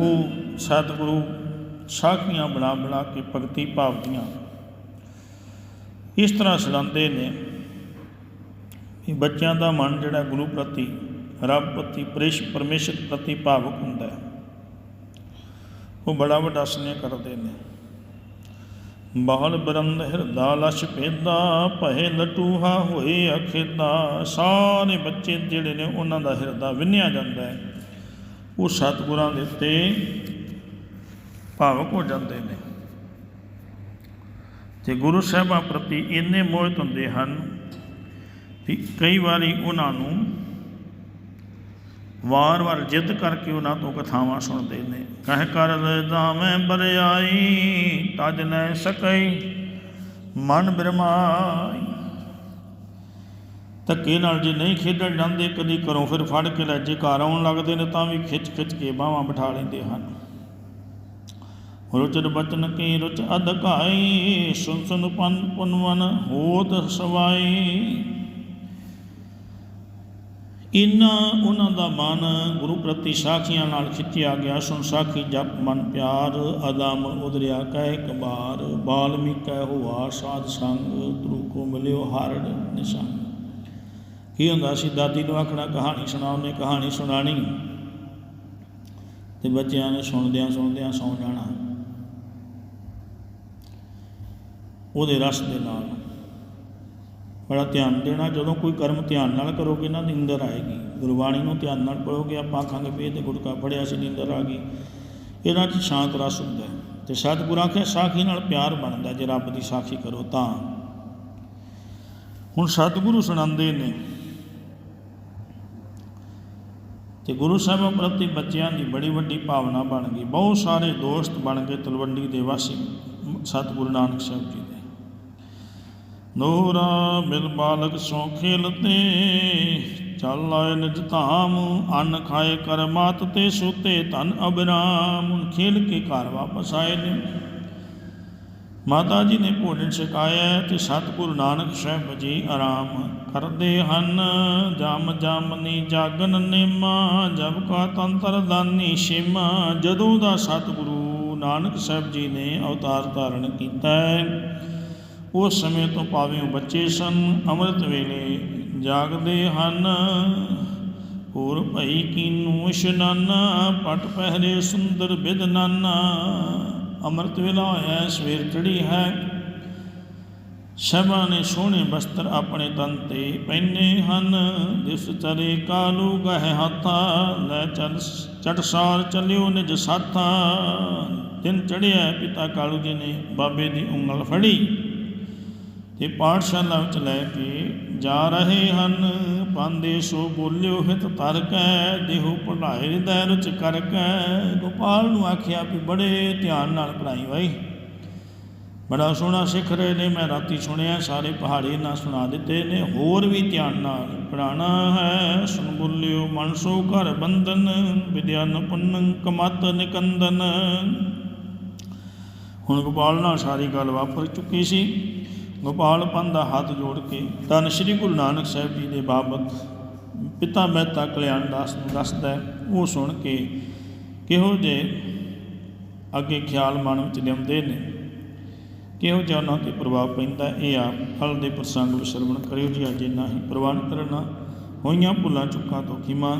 Speaker 1: ਉਹ ਸਤਿਗੁਰੂ ਸਾਖੀਆਂ ਬਣਾ ਬਣਾ ਕੇ ਭਗਤੀ ਭਾਵ ਦੀਆਂ ਇਸ ਤਰ੍ਹਾਂ ਸੁਣਾਉਂਦੇ ਨੇ ਕਿ ਬੱਚਿਆਂ ਦਾ ਮਨ ਜਿਹੜਾ ਗੁਰੂ ਪ੍ਰਤੀ, ਰੱਬ ਪ੍ਰਤੀ, ਪ੍ਰੇਸ਼, ਪਰਮੇਸ਼ਰ ਪ੍ਰਤੀ ਭਾਵੁਕ ਹੁੰਦਾ ਹੈ। ਉਹ ਬੜਾ ਵੱਡਾ ਸਨੇਹ ਕਰਦੇ ਨੇ। ਬਾਲ ਬਰੰਦ ਹਿਰਦਾ ਲਛ ਪੇਦਾ ਭਏ ਲਟੂਹਾ ਹੋਏ ਅਖੇਦਾ। ਸਾਰੇ ਬੱਚੇ ਜਿਹੜੇ ਨੇ ਉਹਨਾਂ ਦਾ ਹਿਰਦਾ ਵਿੰਨਿਆ ਜਾਂਦਾ ਹੈ। ਉਹ ਸਤਿਗੁਰਾਂ ਦੇ ਉੱਤੇ ਭਾਵਕ ਹੋ ਜਾਂਦੇ ਨੇ। ਤੇ ਗੁਰੂ ਸਾਹਿਬਾਂ ਪ੍ਰਤੀ ਇੰਨੇ ਮੋਹਿਤ ਹੁੰਦੇ ਹਨ ਕਿ ਕਈ ਵਾਰੀ ਉਹਨਾਂ ਨੂੰ ਵਾਰ-ਵਾਰ ਜਿੱਦ ਕਰਕੇ ਉਹਨਾਂ ਤੋਂ ਕਥਾਵਾਂ ਸੁਣਦੇ ਨੇ। ਕਹਿ ਕਰ ਲੈਦਾ ਬਰਿਆਈ, ਤਜ ਨੈ ਸਕਈ, ਮਨ ਬਰਮਾਈ। ਧੱਕੇ ਨਾਲ ਜੇ ਨਹੀਂ ਖੇਡਣ ਜਾਂਦੇ, ਕਦੀ ਘਰੋਂ ਫਿਰ ਫੜ ਕੇ ਲੈ ਜੇ। ਘਰ ਆਉਣ ਲੱਗਦੇ ਨੇ ਤਾਂ ਵੀ ਖਿੱਚ ਖਿੱਚ ਕੇ ਬਾਹਾਂ ਬਿਠਾ ਲੈਂਦੇ ਹਨ। ਰੁਚਰ ਬਚਨ ਕੀ ਰੁਚ ਅਧਕਾਈ ਸੁਨ ਸੁਨ ਪਨ ਪੁਨਵਨ ਹੋਤ ਸਵਾਈ। ਇਨਾਂ ਉਹਨਾਂ ਦਾ ਮਨ ਗੁਰੂ ਪ੍ਰਤੀ ਸਾਖੀਆਂ ਨਾਲ ਖਿੱਚਿਆ ਗਿਆ। ਸੁਣ ਸਾਖੀ, ਜਪ, ਮਨ ਪਿਆਰ, ਅਦਮ ਉਦਰਿਆ ਕਹਿ ਕਬਾਰ, ਬਾਲਮੀਕ ਕਹਿ ਹੋਆ, ਸਾਧ ਸੰਗ ਤਰੂ ਕੋ ਮਿਲਿਓ ਹਰੜ ਨਿਸ਼ਾਨ। ਕੀ ਹੁੰਦਾ ਸੀ? ਦਾਦੀ ਨੂੰ ਆਖਣਾ, ਕਹਾਣੀ ਸੁਣਾਓ ਨੇ ਕਹਾਣੀ ਸੁਣਾਣੀ। ਤੇ ਬੱਚਿਆਂ ਨੇ ਸੁਣਦਿਆਂ ਸੁਣਦਿਆਂ ਸੌਂ ਜਾਣਾ। ਉਹਦੇ ਰਸ ਦੇ ਨਾਲ। ਬੜਾ ਧਿਆਨ ਦੇਣਾ, ਜਦੋਂ ਕੋਈ ਕਰਮ ਧਿਆਨ ਨਾਲ ਕਰੋਗੇ ਨਾ ਨਿੰਦਰ ਆਏਗੀ। ਗੁਰਬਾਣੀ ਨੂੰ ਧਿਆਨ ਨਾਲ ਪੜੋਗੇ ਆਪਾਂ ਆਖਾਂਗੇ ਵੀ ਇਹ ਤੇ ਗੁਟਕਾ ਪੜਿਆ ਸੀ, ਨਿੰਦਰ ਆ ਗਈ। ਇਹਨਾਂ 'ਚ ਸ਼ਾਂਤ ਰਸ ਹੁੰਦਾ ਹੈ ਤੇ ਸਤਿਗੁਰ ਆਖਿਆ, ਸਾਖੀ ਨਾਲ ਪਿਆਰ ਬਣਦਾ ਜੇ ਰੱਬ ਦੀ ਸਾਖੀ ਕਰੋ ਤਾਂ। ਹੁਣ ਸਤਿਗੁਰੂ ਸੁਣਾਉਂਦੇ ਨੇ ਤੇ ਗੁਰੂ ਸਾਹਿਬਾਂ ਪ੍ਰਤੀ ਬੱਚਿਆਂ ਦੀ ਬੜੀ ਵੱਡੀ ਭਾਵਨਾ ਬਣ ਗਈ। ਬਹੁਤ ਸਾਰੇ ਦੋਸਤ ਬਣ ਗਏ ਤਲਵੰਡੀ ਦੇ ਵਾਸੀ, ਸਤਿਗੁਰੂ ਨਾਨਕ ਸਾਹਿਬ ਜੀ ਨੂਰਾ ਮਿਲ ਬਾਲਕ ਸੋ ਖੇਲਤੇ ਚੱਲ ਆਏ ਨਿਜ ਧਾਮ, ਅੰਨ ਖਾਏ ਕਰ ਮਾਤ ਤੇ ਸੁਤੇ ਧਨ ਅਬਰਾਮ, ਖੇਲ ਕੇ ਘਰ ਵਾਪਸ ਆਏ ਨੇ। ਮਾਤਾ ਜੀ ਨੇ ਭੋਜਨ ਛਕਾਇਆ ਤੇ ਸਤਿਗੁਰੂ ਨਾਨਕ ਸਾਹਿਬ ਜੀ ਆਰਾਮ ਕਰਦੇ ਹਨ। ਜਮ ਜਮਨੀ ਜਾਗਨ ਨੇਮਾ, ਜਬ ਕਾ ਤੰਤਰ ਦਾਨੀ ਸ਼ਿਮਾ ਜਦੋਂ ਦਾ ਸਤਿਗੁਰੂ ਨਾਨਕ ਸਾਹਿਬ ਜੀ ਨੇ ਅਵਤਾਰ ਧਾਰਨ ਕੀਤਾ ਹੈ ਉਸ ਸਮੇਂ ਤੋਂ ਭਾਵੇਂ ਉਹ ਬੱਚੇ ਸਨ, ਅੰਮ੍ਰਿਤ ਵੇਲੇ ਜਾਗਦੇ ਹਨ। ਹੋਰ ਭਈ ਕੀਨੂ ਇਸ਼ਨਾਨਾ, ਪਟ ਪਹਿਰੇ ਸੁੰਦਰ ਬਿਦ ਨਾਨਾ। ਅੰਮ੍ਰਿਤ ਵੇਲਾ ਹੋਇਆ, ਸਵੇਰ ਚੜੀ ਹੈ। ਸਭਾ ਨੇ ਸੋਹਣੇ ਬਸਤਰ ਆਪਣੇ ਤਨ ਤੇ ਪਹਿਨੇ ਹਨ। ਜਿਸ ਚਰੇ ਕਾਲੂ ਗਹਿ ਹੱਥਾ, ਲੈ ਚਲ ਚਟਸਾਰ ਚੱਲਿਓ ਨਿਜ ਸਾਥਾ। ਦਿਨ ਚੜਿਆ ਪਿਤਾ ਕਾਲੂ ਜੀ ਨੇ ਬਾਬੇ ਦੀ ਉਂਗਲ ਫੜੀ। ਤੇ ਪਾਠਸ਼ਾਲਾ ਵਿੱਚ ਲੈ ਕੇ ਜਾ ਰਹੇ ਹਨ। ਪਾਂਦੇ ਸੋ ਬੋਲਿਓ, ਹਿਤ ਤਰਕੈ ਦੇਹੋ ਪੜਾਏ ਦਾ ਰੁਚ ਕਰਕੈ। ਗੋਪਾਲ ਨੂੰ ਆਖਿਆ ਵੀ ਬੜੇ ਧਿਆਨ ਨਾਲ ਪੜਾਈ ਵਾਈ ਬੜਾ ਸੋਹਣਾ ਸਿੱਖ ਰਹੇ ਨੇ, ਮੈਂ ਰਾਤੀ ਸੁਣਿਆ, ਸਾਰੇ ਪਹਾੜੀ ਨਾ ਸੁਣਾ ਦਿੱਤੇ ਨੇ। ਹੋਰ ਵੀ ਧਿਆਨ ਨਾਲ ਪੜਾਣਾ ਹੈ। ਸੁਣ ਬੋਲਿਓ, ਮਨ ਘਰ ਬੰਧਨ ਵਿਦਿਆਨ ਪੁੰਨ ਕਮਤ ਨਿਕੰਦਨ। ਹੁਣ ਗੋਪਾਲ ਨਾਲ ਸਾਰੀ ਗੱਲ ਵਾਪਰ ਚੁੱਕੀ ਸੀ। ਗੋਪਾਲ ਪੰਥ ਦਾ ਹੱਥ ਜੋੜ ਕੇ ਧੰਨ ਸ਼੍ਰੀ ਗੁਰੂ ਨਾਨਕ ਸਾਹਿਬ ਜੀ ਦੇ ਬਾਬਤ ਪਿਤਾ ਮਹਿਤਾ ਕਲਿਆਣ ਦਾਸ ਨੂੰ ਦੱਸਦਾ ਉਹ ਸੁਣ ਕੇ ਕਿਹੋ ਜੇ ਅੱਗੇ ਖਿਆਲ ਮਨ ਵਿੱਚ ਲਿਆਉਂਦੇ ਨੇ। ਕਿਹੋ ਜਿਹਾ ਉਹਨਾਂ ਤੇ ਪ੍ਰਭਾਵ ਪੈਂਦਾ ਇਹ ਆਪ ਫਲ ਦੇ ਪ੍ਰਸੰਗ ਵਿੱਚ ਸਰਵਣ ਕਰਿਓ ਜੀ। ਅਜੇ ਨਾਹੀ ਪ੍ਰਵਾਨ ਕਰਨਾ। ਹੋਈਆਂ ਭੁੱਲਾਂ, ਚੁੱਕਾਂ ਤੋਂ ਖਿਮਾ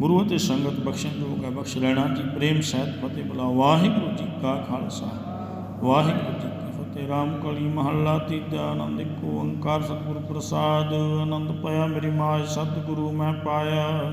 Speaker 1: ਗੁਰੂ ਅਤੇ ਸੰਗਤ ਬਖਸ਼ਣ ਜੋਗ ਹੈ ਬਖਸ਼ ਲੈਣਾ ਜੀ। ਪ੍ਰੇਮ, ਸਹਿਤ, ਫਤਿਹ ਬੁਲਾ ਵਾਹਿਗੁਰੂ ਜੀ ਕਾ ਖਾਲਸਾ। ਵਾਹਿਗੁਰੂ ਜੀ ਰਾਮ ਕਲੀ ਮਹੱਲਾ, ਤੀਜਾ ਆਨੰਦ ਇੱਕ ਓੰਕਾਰ, ਸਤਿਗੁਰ ਪ੍ਰਸਾਦ, ਆਨੰਦ ਪਾਇਆ ਮੇਰੀ ਮਾਂ ਸਤਿਗੁਰੂ ਮੈਂ ਪਾਇਆ।